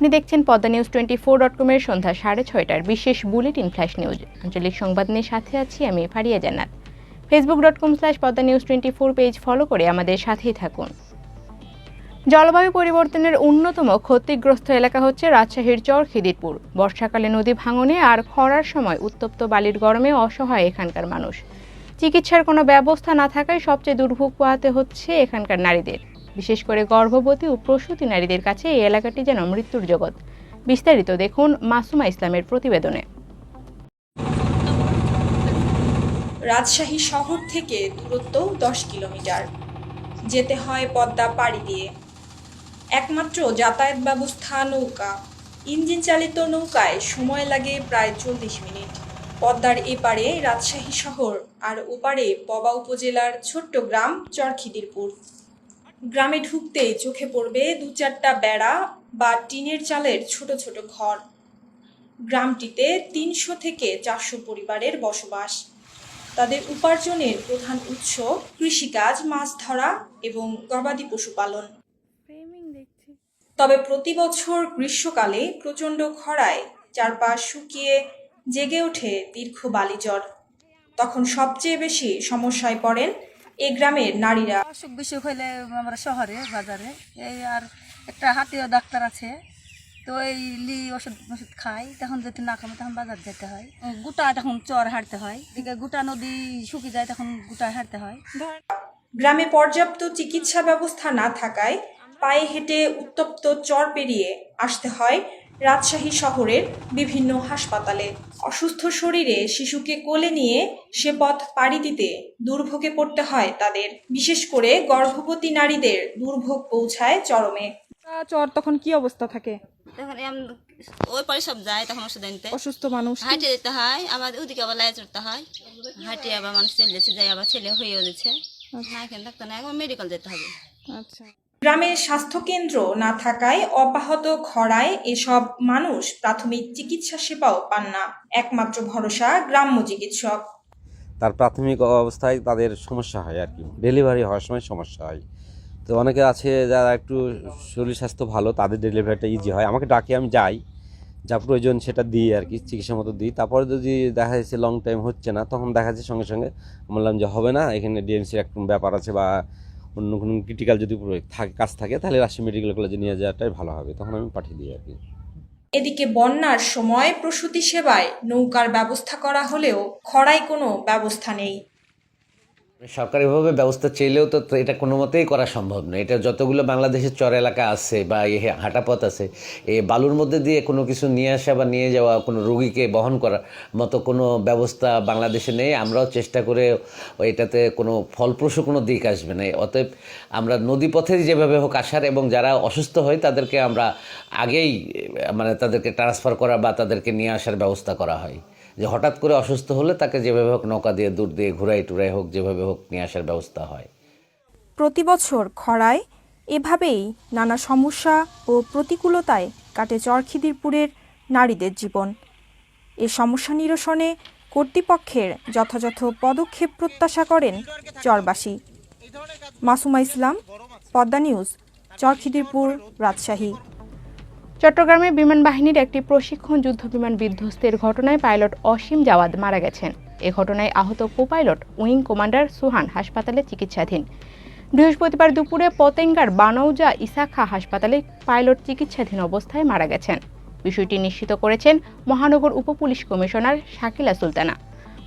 আপনি দেখছেন Padma news twenty four dot কমের সন্ধ্যা সাড়ে ছয়টার বিশেষ বুলেটিন ফ্ল্যাশ নিউজ। আঞ্চলিক সংবাদ নিয়ে সাথে আছি আমি Faria Jannat. Facebook dot com slash Padma news twenty four page follow করে আমাদের সাথেই থাকুন। জলবায়ু পরিবর্তনের অন্যতম ক্ষতিগ্রস্ত এলাকা হচ্ছে রাজশাহীর চর খিদিরপুর বর্ষাকালে নদী ভাঙনে আর খরার সময় উত্তপ্ত বালির গরমে অসহায় এখানকার মানুষ। চিকিৎসার কোনো ব্যবস্থা না থাকায় সবচেয়ে দুর্ভোগ পোহাতে হচ্ছে এখানকার নারীদের। বিশেষ করে গর্ভবতী ও প্রসূতি নারীদের কাছে এই এলাকাটি যেন মৃত্যুর জগৎ। বিস্তারিত দেখুন মাসুমা ইসলামের প্রতিবেদনে। রাজশাহী শহর থেকে দূরত্ব দশ কিলোমিটার। যেতে হয় পদ্মা পাড়ি দিয়ে। একমাত্র যাতায়াত ব্যবস্থা নৌকা। ইঞ্জিন চালিত নৌকায় সময় লাগে প্রায় চল্লিশ মিনিট। পদ্মার এপারে রাজশাহী শহর আর ওপারে পবা উপজেলার ছোট্ট গ্রাম চরখিদিরপুর। গ্রামে ঢুকতেই চোখে পড়বে দু চারটা বেড়া বা টিনের চালের ছোট ছোট ঘর। গ্রামটিতে তিনশো থেকে চারশো পরিবারের বসবাস। তাদের উপার্জনের প্রধান উৎস কৃষিকাজ মাছ ধরা এবং গবাদি পশুপালন তবে প্রতি বছর গ্রীষ্মকালে প্রচণ্ড খরায় চারপাশ শুকিয়ে জেগে ওঠে দীর্ঘ বালিজ্বর তখন সবচেয়ে বেশি সমস্যায় পড়েন এ গ্রামের নারীরা। অসুখ বিসুখ হইলে আমরা শহরে বাজারে। এই আর একটা হাতিও ডাক্তার আছে। তো এই লি ওষুধ ওষুধ খাই তখন যদি না কমে তখন বাজার যেতে হয়। গোটা তখন চর হাঁটতে হয়। এদিকে গোটা নদী শুকিয়ে যায় তখন গোটা হাঁটতে হয়। গ্রামে পর্যাপ্ত চিকিৎসা ব্যবস্থা না থাকায় পায়ে হেঁটে উত্তপ্ত চর পেরিয়ে আসতে হয়। রাজশাহী শহরের বিভিন্ন হাসপাতালে। অসুস্থ শরীরে শিশুকে কোলে নিয়ে সে পথ পাড়ি দিতে দুর্ভোগে পড়তে হয় তাদের। বিশেষ করে গর্ভবতী নারীদের দুর্ভোগ পৌঁছায় চরমে। চর তখন কি অবস্থা থাকে? তখন ওই পরে সব যায় তখন ওষুধ আনতে। অসুস্থ মানুষ হাঁটে যেতে হয় আবার ওদিকে আবার লাই চড়তে হয়। হাঁটে আবার মানুষ চলে যাচ্ছে যায় আবার ছেলে হয়েও যাচ্ছে না এখানে থাকতে না এখন মেডিকেল যেতে হবে। আচ্ছা। গ্রামে স্বাস্থ্যকেন্দ্র না থাকায় অব্যাহত খরায় এসব মানুষ প্রাথমিক চিকিৎসা সেবাও পান না। একমাত্র ভরসা গ্রাম্য চিকিৎসক। তার প্রাথমিক অবস্থায় তাদের সমস্যা হয় আর কি। ডেলিভারি হওয়ার সময় সমস্যা হয়। তো অনেকে আছে যারা একটু শরীর স্বাস্থ্য ভালো, তাদের ডেলিভারিটা ইজি হয়। আমাকে ডাকে, আমি যাই। যা প্রয়োজন সেটা দিই আর কি, চিকিৎসা মতো দিই। তারপরে যদি দেখা যাচ্ছে লং টাইম হচ্ছে না, তখন দেখা যাচ্ছে সঙ্গে সঙ্গে। বললাম যে হবে না, এখানে ডিএমসির একটা ব্যাপার আছে বা অন্য কোনো ক্রিটিক্যাল যদি থাকে, কাজ থাকে, তাহলে রাজশাহী মেডিকেল কলেজে নিয়ে যাওয়াটাই ভালো হবে। তখন আমি পাঠিয়ে দিই আর কি। এদিকে বন্যার সময় প্রসূতি সেবায় নৌকার ব্যবস্থা করা হলেও খরায় কোনো ব্যবস্থা নেই। সরকারিভাবে ব্যবস্থা চাইলেও তো এটা কোনো মতেই করা সম্ভব নয়। এটা যতগুলো বাংলাদেশের চর এলাকা আছে বা এই হাঁটাপথ আছে, এই বালুর মধ্যে দিয়ে কোনো কিছু নিয়ে আসা বা নিয়ে যাওয়া কোনো রুগীকে বহন করার মতো কোনো ব্যবস্থা বাংলাদেশে নেই। আমরাও চেষ্টা করে এটাতে কোনো ফলপ্রসূ কোনো দিক আসবে না। অতএব আমরা নদীপথে যেভাবে হোক আসার এবং যারা অসুস্থ হয় তাদেরকে আমরা আগেই মানে তাদেরকে ট্রান্সফার করা বা তাদেরকে নিয়ে আসার ব্যবস্থা করা হয়। যে হঠাৎ করে অসুস্থ হলে তাকে যেভাবে হোক নৌকা দিয়ে, দূর দিয়ে, ঘুরাই টুরাই হোক, যেভাবে হোক নিয়ে আসার ব্যবস্থা হয়। প্রতি বছর খরায় এভাবেই নানা সমস্যা ও প্রতিকূলতায় কাটে চরখিদিরপুরের নারীদের জীবন। এ সমস্যা নিরসনে কর্তৃপক্ষের যথাযথ পদক্ষেপ প্রত্যাশা করেন চরবাসী। মাসুমা ইসলাম, পদ্মা নিউজ, চরখিদিরপুর, রাজশাহী। চট্টগ্রামে বিমান বাহিনীর একটি প্রশিক্ষণ যুদ্ধ বিমান বিধ্বস্তের ঘটনায় পাইলট অসীম জাওয়াদ মারা গেছেন। এ ঘটনায় আহত কো পাইলট উইং কমান্ডার সুহান হাসপাতালে চিকিৎসাধীন। বৃহস্পতিবার দুপুরে পতেঙ্গার বানৌজা ইসাখা হাসপাতালে পাইলট চিকিৎসাধীন অবস্থায় মারা গেছেন। বিষয়টি নিশ্চিত করেছেন মহানগর উপপুলিশ কমিশনার শাকিলা সুলতানা।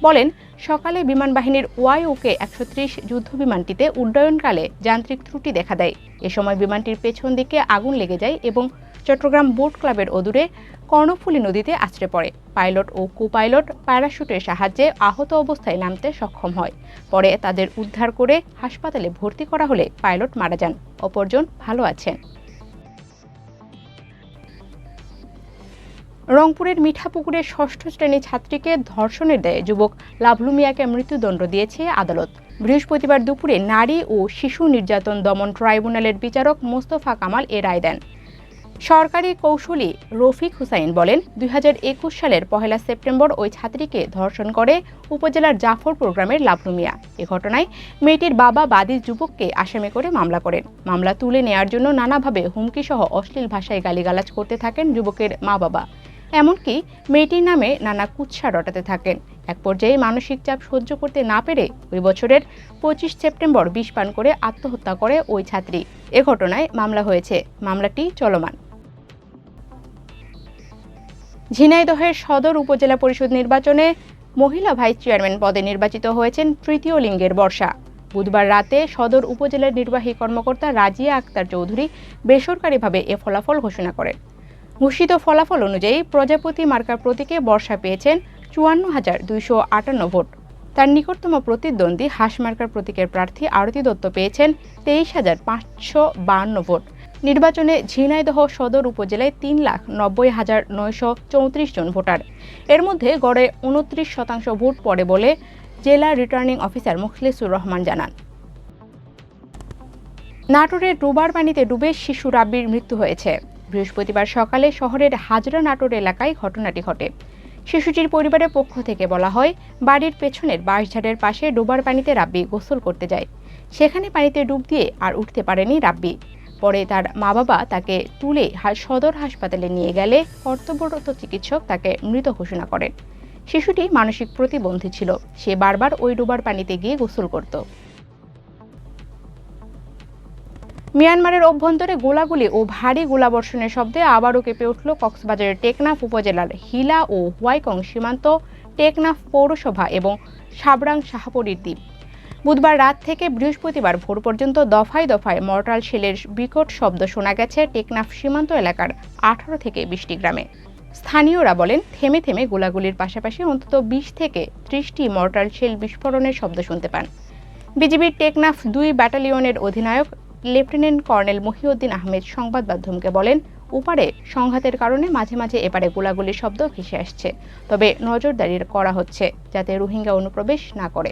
বলেন, সকালে বিমান বাহিনীর ওয়াইওকে একশো ত্রিশ যুদ্ধ বিমানটিতে উড্ডয়নকালে যান্ত্রিক ত্রুটি দেখা দেয়। এ সময় বিমানটির পেছন দিকে আগুন লেগে যায় এবং চট্টগ্রাম বোট ক্লাবের অদূরে কর্ণফুলী নদীতে আছড়ে পড়ে। পাইলট ও কো পাইলট প্যারাশুটের সাহায্যে আহত অবস্থায় নামতে সক্ষম হয়। পরে তাদের উদ্ধার করে হাসপাতালে ভর্তি করা হলে পাইলট মারা যান। অপরজন ভালো আছেন। রংপুরের মিঠাপুকুরের ষষ্ঠ শ্রেণির ছাত্রীকে ধর্ষণের দেয় যুবক লাভলু মিয়াকে মৃত্যুদণ্ড দিয়েছে আদালত। বৃহস্পতিবার দুপুরে নারী ও শিশু নির্যাতন দমন ট্রাইব্যুনালের বিচারক মোস্তফা কামাল এ রায় দেন। সরকারি কৌশলী রফিক হুসাইন বলেন, দুই হাজার একুশ সালের পহেলা সেপ্টেম্বর ওই ছাত্রীকে ধর্ষণ করে উপজেলার জাফর প্রোগ্রামের লাভলু মিয়া এ ঘটনায় মেয়েটির বাবা বাদী যুবককে আসামি করে মামলা করেন। মামলা তুলে নেয়ার জন্য নানাভাবে হুমকিসহ অশ্লীল ভাষায় গালিগালাজ করতে থাকেন যুবকের মা বাবা। এমনকি মেয়েটির নামে নানা কুৎসা রটাতে থাকেন। এক পর্যায়ে মানসিক চাপ সহ্য করতে না পেরে ওই বছরের পঁচিশ সেপ্টেম্বর বিষ পান করে আত্মহত্যা করে ওই ছাত্রী। এ ঘটনায় মামলা হয়েছে। মামলাটি চলমান। ঝিনাইদহের সদর উপজেলা পরিষদ নির্বাচনে মহিলা ভাইস চেয়ারম্যান পদে নির্বাচিত হয়েছেন তৃতীয় লিঙ্গের বর্ষা। বুধবার রাতে সদর উপজেলার নির্বাহী কর্মকর্তা রাজিয়া আক্তার চৌধুরী বেসরকারিভাবে এ ফলাফল ঘোষণা করেন। ঘোষিত ফলাফল অনুযায়ী প্রজাপতি মার্কার প্রতীকে বর্ষা পেয়েছেন চুয়ান্ন হাজার দুইশো আটান্ন ভোট। তার নিকটতম প্রতিদ্বন্দ্বী হাঁস মার্কার প্রতীকের প্রার্থী আরতি দত্ত পেয়েছেন তেইশ হাজার পাঁচশো বাহান্ন ভোট। নির্বাচনে ঝিনাইদহ সদর উপজেলায় তিন লাখ নব্বই হাজার নয়শো চৌত্রিশ জন ভোটার। এর মধ্যে গড়ে উনত্রিশ শতাংশ ভোট পড়ে বলে জেলা রিটার্নিং অফিসার মুখলিসুর রহমান জানান। নাটোরের ডুবার পানিতে ডুবে শিশু রাব্বির মৃত্যু হয়েছে। বৃহস্পতিবার সকালে শহরের হাজরা নাটোর এলাকায় ঘটনাটি ঘটে। শিশুটির পরিবারের পক্ষ থেকে বলা হয়, বাড়ির পেছনের বাঁশঝাড়ের পাশে ডোবার পানিতে রাব্বি গোসল করতে যায়। সেখানে পানিতে ডুব দিয়ে আর উঠতে পারেনি রাব্বি। পরে তার মা বাবা তাকে তুলে সদর হাসপাতালে নিয়ে গেলে কর্তব্যরত চিকিৎসক তাকে মৃত ঘোষণা করেন। শিশুটি মানসিক প্রতিবন্ধী ছিল। সে বারবার ওই ডোবার পানিতে গিয়ে গোসল করত। মিয়ানমারের অভ্যন্তরে গোলাগুলি ও ভারী গোলাবর্ষণের শব্দে আবারও কেঁপে উঠল কক্সবাজারের টেকনাফ উপজেলার হিলা ও হোয়াইকং সীমান্ত টেকনাফ পৌরসভা এবং সাবরাং শাহপরীর দ্বীপ। বুধবার রাত থেকে বৃহস্পতিবার ভোর পর্যন্ত দফায় দফায় মর্টাল শেলের বিকট শব্দ শোনা গেছে টেকনাফ সীমান্ত এলাকার আঠারো থেকে বিশটি গ্রামে। স্থানীয়রা বলেন, থেমে থেমে গোলাগুলির পাশাপাশি অন্তত বিশ থেকে ত্রিশটি মর্টাল শেল বিস্ফোরণের শব্দ শুনতে পান। বিজিবির টেকনাফ দুই ব্যাটালিয়নের অধিনায়ক লেফটেন্যান্ট কর্নেল মহিউদ্দিন আহমেদ সংবাদ মাধ্যমকে বলেন উপারে সংঘাতের কারণে মাঝে মাঝে এপারে গোলাগুলির শব্দ ভেসে আসছে, তবে নজরদারি করা হচ্ছে যাতে রোহিঙ্গা অনুপ্রবেশ না করে।